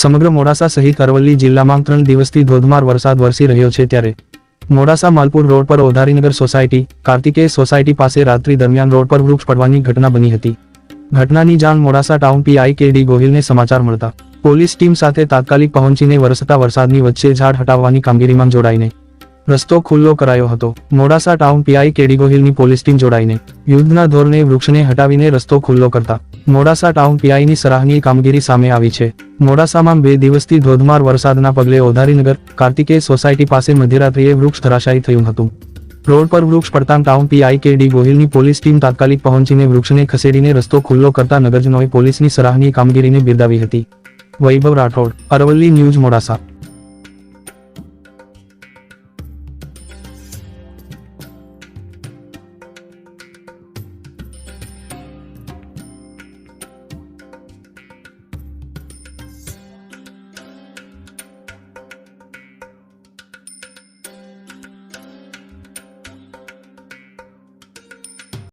સમગ્ર મોડાસા સહિત અરવલ્લી જિલ્લામાં ત્રણ દિવસથી ધોધમાર વરસાદ વરસી રહ્યો છે ત્યારે મોડાસા માલપુર રોડ પર ઓધારીનગર સોસાયટી, કાર્તિકેય સોસાયટી પાસે રાત્રિ દરમિયાન રોડ પર વૃક્ષ પડવાની ઘટના બની હતી. ઘટનાની જાણ Modasa town PI K D ગોહિલને સમાચાર મળતા પોલીસ ટીમ સાથે તાત્કાલિક પહોંચીને વરસતા વરસાદની વચ્ચે ઝાડ હટાવવાની કામગીરીમાં જોડાઈને રસ્તો ખુલ્લો કરાયો હતો. મોડાસા ટાઉન પીઆઈ કેડી ગોહિલની પોલીસ ટીમ જોડાઈને યુદ્ધના ધોરણે વૃક્ષને હટાવીને રસ્તો ખુલ્લો કરતા. મોડાસા ટાઉન પીઆઈની સરાહનીય કામગીરી સામે આવી છે. મોડાસામાં બે દિવસથી ધોધમાર વરસાદના પગલે ઓધારીનગર કાર્તિકેય સોસાયટી પાસે મધ્યરાત્રિએ વૃક્ષ ધરાશાયી થયું હતું. રોડ પર વૃક્ષ પડતાં ટાઉન પીઆઈ કે ડી ગોહિલની પોલીસ ટીમ તાત્કાલિક પહોંચીને વૃક્ષને ખસેડીને રસ્તો ખુલ્લો કરતા નગરજનોએ પોલીસની સરાહનીય કામગીરીને બિરદાવી હતી. વૈભવ રાઠોડ, અરવલ્લી ન્યૂઝ મોડાસા.